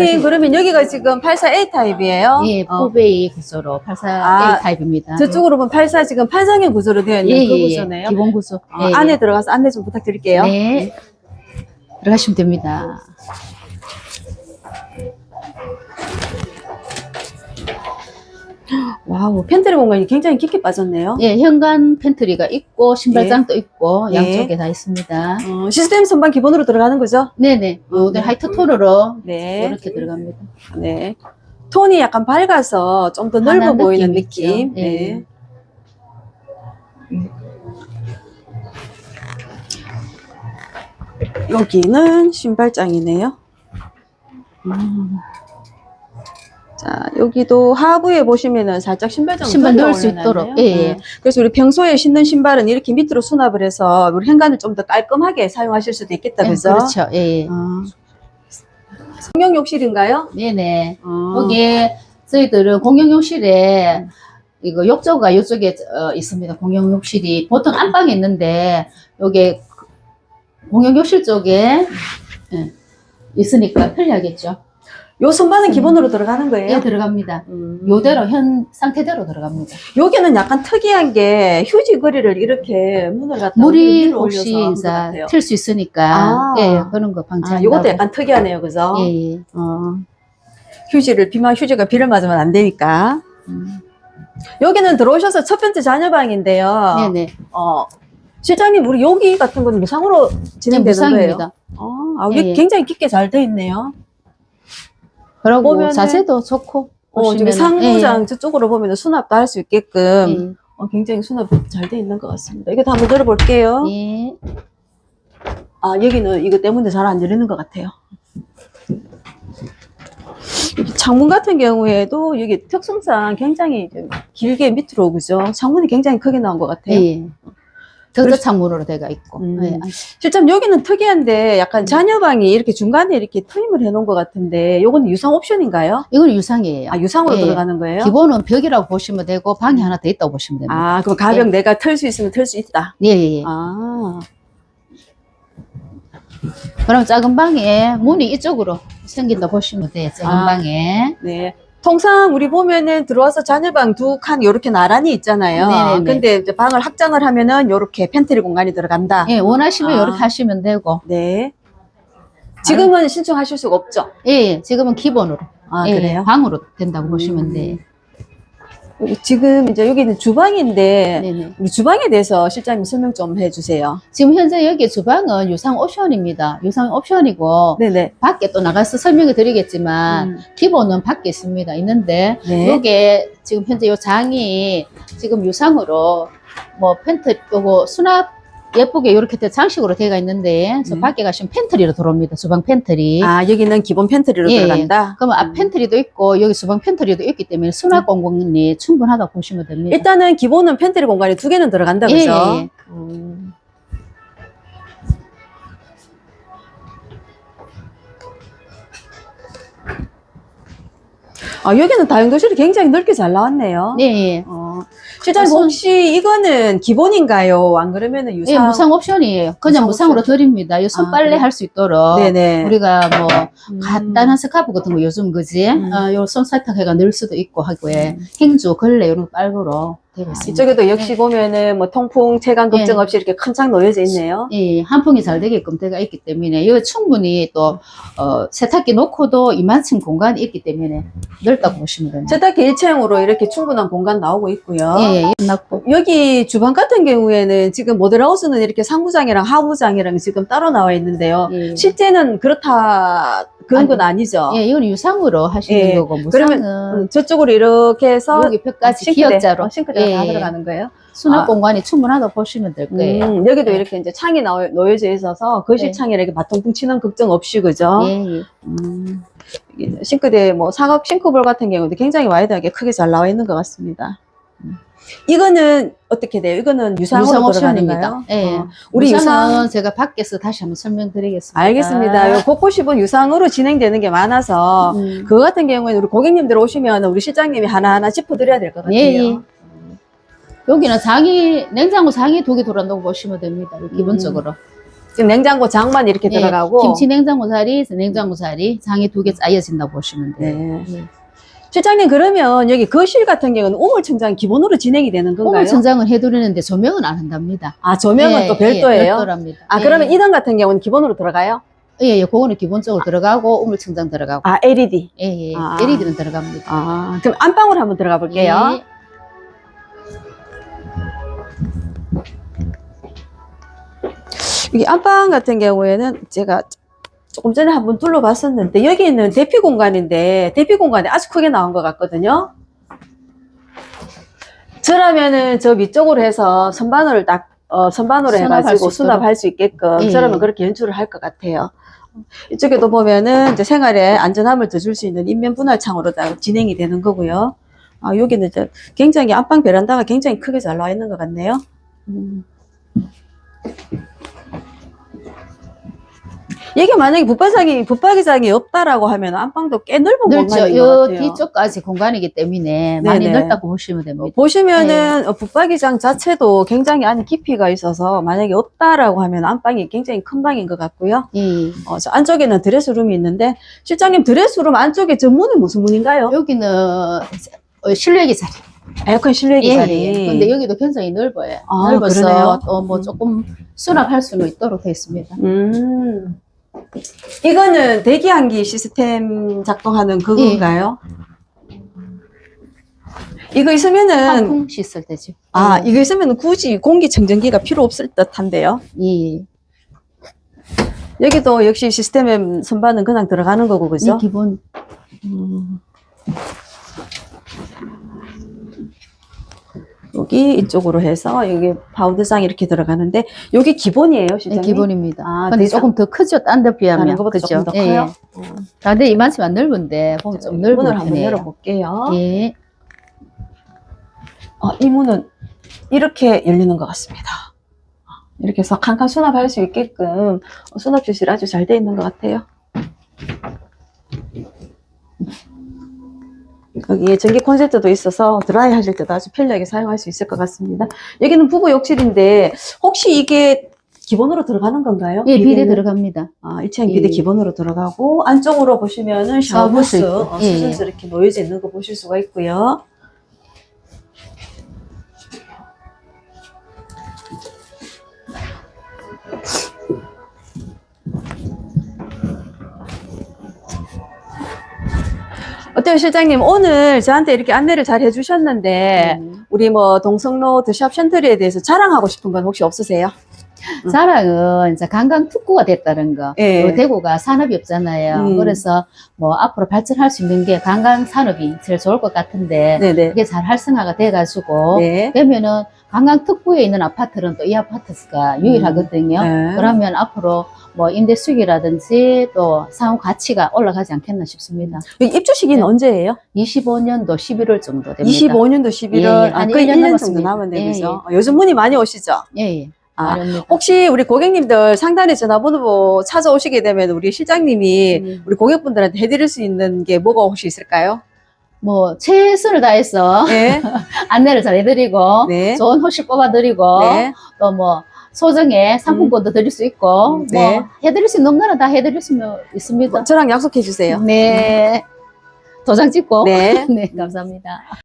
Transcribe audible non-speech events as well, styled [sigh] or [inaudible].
실장님 그러면 여기가 지금 84A 타입이에요? 예, 어. 포베이 구조로 84A 아, 타입입니다. 저쪽으로 보면 84 지금 판상형 구조로 되어 있는 예, 그 예, 예. 구조네요. 기본 구조. 어, 예, 예. 안에 들어가서 안내 좀 부탁드릴게요. 네. 들어가시면 됩니다. 와우, 팬트리 공간이 굉장히 깊게 빠졌네요. 예, 현관 팬트리가 있고 신발장도 있고 예. 양쪽에 다 있습니다. 어, 시스템 선반 기본으로 들어가는 거죠? 네네. 오늘 하이트 톤으로 네. 이렇게 들어갑니다. 네. 톤이 약간 밝아서 좀 더 넓어 환한 보이는 느낌이 느낌. 있죠. 네. 여기는 신발장이네요. 음. 자, 여기도 하부에 보시면은 살짝 신발장 신발 넣을 수 있도록. 예, 예. 그래서 우리 평소에 신는 신발은 이렇게 밑으로 수납을 해서 우리 현관을 좀 더 깔끔하게 사용하실 수도 있겠다, 예, 그죠? 그렇죠. 예. 예. 아. 성형 욕실인가요? 네네. 어. 거기에 저희들은 공용 욕실에 이거 욕조가 이쪽에 어, 있습니다. 공용 욕실이 보통 안방에 있는데 요게 공용 욕실 쪽에 예, 있으니까 편리하겠죠. 요 선반은 기본으로 들어가는 거예요? 예, 들어갑니다. 음. 요대로 현 상태대로 들어갑니다. 여기는 약간 특이한 게 휴지 거리를 이렇게 문을 갖다 물이 위로 혹시 올려서 이제 한것 같아요. 튈 수 있으니까 아. 예, 그런 거 아, 방지한다고. 요것도 약간 특이하네요, 그죠? 예, 예. 어. 휴지를 비만 휴지가 비를 맞으면 안 되니까. 음. 여기는 들어오셔서 첫 번째 자녀방인데요. 네네. 어. 실장님, 우리 여기 같은 거는 무상으로 진행되는 거예요? 무상입니다. 어, 아, 이게 예, 예. 굉장히 깊게 잘 돼 있네요. 그리고 보면은- 자세도 좋고. 어, 상부장 저쪽으로 보면 수납도 할 수 있게끔 예, 예. 어, 굉장히 수납 잘 돼 있는 것 같습니다. 이거 다 한번 들어볼게요. 예. 아, 여기는 이거 때문에 잘 안 열리는 것 같아요. 창문 같은 경우에도 여기 특성상 굉장히 좀 길게 밑으로 그죠? 창문이 굉장히 크게 나온 것 같아요. 예. 저도 창문으로 돼가 있고. 음. 예. 실장 여기는 특이한데 약간 자녀방이 이렇게 중간에 이렇게 트임을 해놓은 것 같은데 요건 유상 옵션인가요? 이건 유상이에요. 아, 유상으로 예. 들어가는 거예요? 기본은 벽이라고 보시면 되고 방이 하나 더 있다고 보시면 됩니다. 아, 그럼 가격 내가 털 수 있으면 털 수 있다. 예, 예, 예. 아, 그럼 작은 방에 문이 이쪽으로 생긴다 보시면 돼요. 작은 아. 방에. 네. 통상 우리 보면은 들어와서 자녀방 두칸 이렇게 나란히 있잖아요. 네네네. 근데 이제 방을 확장을 하면은 이렇게 팬트리 공간이 들어간다. 예, 원하시면 아. 이렇게 하시면 되고. 네. 지금은 신청하실 수가 없죠. 예, 예. 지금은 기본으로. 아, 예, 그래요? 방으로 된다고 보시면 음. 여기 지금 이제 여기는 주방인데 네네. 우리 주방에 대해서 실장님 설명 좀 해주세요. 지금 현재 여기 주방은 유상 옵션입니다. 유상 옵션이고 네네. 밖에 또 나가서 설명해 드리겠지만 음. 기본은 밖에 있습니다. 있는데 네. 요게 지금 현재 요 장이 지금 유상으로 뭐 팬트 요거 수납 예쁘게 이렇게 돼 장식으로 되어 있는데 저 네. 밖에 가시면 팬트리로 들어옵니다. 주방 팬트리. 아 여기는 기본 팬트리로 예, 들어간다. 그러면 음. 앞 팬트리도 있고 여기 주방 팬트리도 있기 때문에 수납 공간이 충분하다 고 보시면 됩니다. 일단은 기본은 팬트리 공간이 두 개는 들어간다 예, 그죠? 예, 예. 음. 아, 여기는 다용도실이 굉장히 넓게 잘 나왔네요. 네, 예. 어, 실장님 손- 혹시 이거는 기본인가요? 안 그러면은 유상? 예, 무상 옵션이에요. 그냥 무상 무상으로 드립니다. 이 아, 손빨래 그래요? 할 수 있도록 네네. 우리가 뭐 음. 간단한 스카프 같은 거 요즘 그지? 음. 어, 요 손 세탁해가 넣을 수도 있고 하고요. 행주, 걸레 이런 거 빨고로 되어 있습니다. 이쪽에도 역시 보면은 뭐 통풍, 체감 걱정 예. 없이 이렇게 큰창 놓여져 있네요. 예, 한풍이 잘 되게끔 되어 있기 때문에 이거 충분히 또 어, 세탁기 놓고도 이만큼 공간이 있기 때문에 넓다고 보시면 됩니다. 세탁기 일체형으로 이렇게 충분한 공간 나오고 있고요. 예, 예, 끝났고. 여기 주방 같은 경우에는 지금 모델하우스는 이렇게 상부장이랑 하부장이랑 지금 따로 나와 있는데요. 예. 실제는 그렇다 그런 건 아니죠. 예, 이건 유상으로 하시는 예. 거고 그러면 무상은 음, 저쪽으로 이렇게 해서 여기 벽까지 싱크대, 기역자로 어, 싱크대가 다 예, 들어가는 거예요. 수납 아. 공간이 충분하다고 보시면 될 거예요. 음, 여기도 예. 이렇게 이제 창이 나오, 놓여져 있어서 거실 예. 창에 이렇게 바통풍 치는 걱정 없이 그죠? 예, 예. 음, 싱크대 뭐 사각 싱크볼 같은 경우도 굉장히 와이드하게 크게 잘 나와 있는 것 같습니다. 음. 이거는 어떻게 돼요? 이거는 유상으로 유상? 옵션입니다. 예. 어, 우리 유상은 유상 제가 밖에서 다시 한번 설명드리겠습니다. 알겠습니다. 요 곳곳이 유상으로 진행되는 게 많아서 음. 그거 같은 경우에는 우리 고객님들 오시면 우리 실장님이 하나하나 짚어드려야 될 것 같아요. 예, 예. 여기는 장이 냉장고 장이 두개 들어간다고 보시면 됩니다. 기본적으로. 지금 냉장고 장만 이렇게 예, 들어가고. 김치 냉장고 자리, 냉장고 자리, 장이 두 개 짜여진다고 보시면 돼요. 네. 예. 실장님 그러면 여기 거실 같은 경우는 우물 청장 기본으로 진행이 되는 건가요? 오물 천장은 해드리는데 조명은 안 한답니다. 아 조명은 예, 또 예, 별도예요? 별도랍니다. 아 예. 그러면 이등 같은 경우는 기본으로 들어가요? 예, 예, 그거는 기본적으로 들어가고 우물 천장 들어가고. 아 LED. 예, 예. 아. LED는 들어갑니다. 아 그럼 안방으로 한번 들어가 볼게요. 예. 여기 안방 같은 경우에는 제가 조금 전에 한번 둘러봤었는데 여기는 대피 공간인데 대피 공간이 아주 크게 나온 것 같거든요. 저라면은 저 위쪽으로 해서 선반으로 딱 어, 선반으로 수납할 해가지고 수. 수납할 수 있게끔 예, 저라면 예. 그렇게 연출을 할 것 같아요. 이쪽에도 보면은 이제 생활에 안전함을 더 줄 수 있는 인면 분할 창으로 다 진행이 되는 거고요. 아, 여기는 이제 굉장히 안방 베란다가 굉장히 크게 잘 나와 있는 것 같네요. 음. 이게 만약에 붙박이장이, 붙박이장이 없다라고 하면 안방도 꽤 넓은. 공간인 것요 같아요. 뒤쪽까지 공간이기 때문에 많이 네네. 넓다고 보시면 어, 됩니다. 보시면은 네. 어, 붙박이장 자체도 굉장히 안에 깊이가 있어서 만약에 없다라고 하면 안방이 굉장히 큰 방인 것 같고요. 예. 어, 저 안쪽에는 드레스룸이 있는데 실장님 드레스룸 안쪽에 저 문은 무슨 문인가요? 여기는 어, 실내기 자리. 에어컨 실내기 예, 자리. 예. 근데 여기도 굉장히 넓어요. 아, 넓어서. 또 뭐 조금 수납할 수는 있도록 되어 있습니다. 음. 이거는 대기환기 시스템 작동하는 그건가요? 이거 있으면은 환풍 시설 되죠. 아 이거 있으면 굳이 공기청정기가 필요 없을 듯한데요. 예. 여기도 역시 시스템의 선반은 그냥 들어가는 거고 이 그죠? 기본 음. 여기 이쪽으로 해서 여기 파우더장 이렇게 들어가는데 여기 기본이에요, 예, 실장님? 기본입니다. 아, 근데 대상- 조금 더 크죠. 딴 데 비하면. 그죠? 조금 더 예, 커요. 예. 어. 아, 근데 이만큼 안 넓은데 보면 좀 넓은 문을 한번 편이에요. 열어볼게요. 예. 어, 이 문은 이렇게 열리는 것 같습니다. 이렇게 해서 칸칸 수납할 수 있게끔 수납 주실 아주 잘 되어 있는 것 같아요. 여기에 전기 콘센트도 있어서 드라이 하실 때도 아주 편리하게 사용할 수 있을 것 같습니다. 여기는 부부 욕실인데 혹시 이게 기본으로 들어가는 건가요? 예, 비대? 들어갑니다. 아, 1층 비대 예. 기본으로 들어가고 안쪽으로 보시면은 샤워부스 있고. 어, 예, 수전수 이렇게 놓여져 있는 거 보실 수가 있고요. 어때요, 실장님? 오늘 저한테 이렇게 안내를 잘 해주셨는데, 음. 우리 뭐 동성로 드샵 션트리에 대해서 자랑하고 싶은 건 혹시 없으세요? 음. 자랑은 이제 관광 특구가 됐다는 거. 예. 그 대구가 산업이 없잖아요. 음. 그래서 뭐 앞으로 발전할 수 있는 게 관광 산업이 제일 좋을 것 같은데 네네. 그게 잘 활성화가 돼가지고 네. 그러면은 관광 특구에 있는 아파트는 또 이 아파트가 유일하거든요. 네. 그러면 앞으로 뭐 임대 수익이라든지 또 상호 가치가 올라가지 않겠나 싶습니다. 입주 시기는 네. 언제예요? 25년도 11월 정도 됩니다. 25년도 11월, 예, 예. 아, 거의 1년 1년 정도 남았습니다. 남았네요, 예, 그죠? 어, 요즘 문이 많이 오시죠? 예, 예. 아. 혹시 우리 고객님들 상단에 전화번호 찾아오시게 되면 우리 실장님이 음. 우리 고객분들한테 해드릴 수 있는 게 뭐가 혹시 있을까요? 뭐 최선을 다해서 네. [laughs] 안내를 잘 해드리고 네. 좋은 호실 뽑아드리고 네. 또뭐 소정의 상품권도 드릴 수 있고 음, 네. 뭐 해드릴 수 있는 거는 다 해드릴 수 있습니다. 뭐 저랑 약속해 주세요. 네. 도장 찍고 네. [laughs] 네 감사합니다.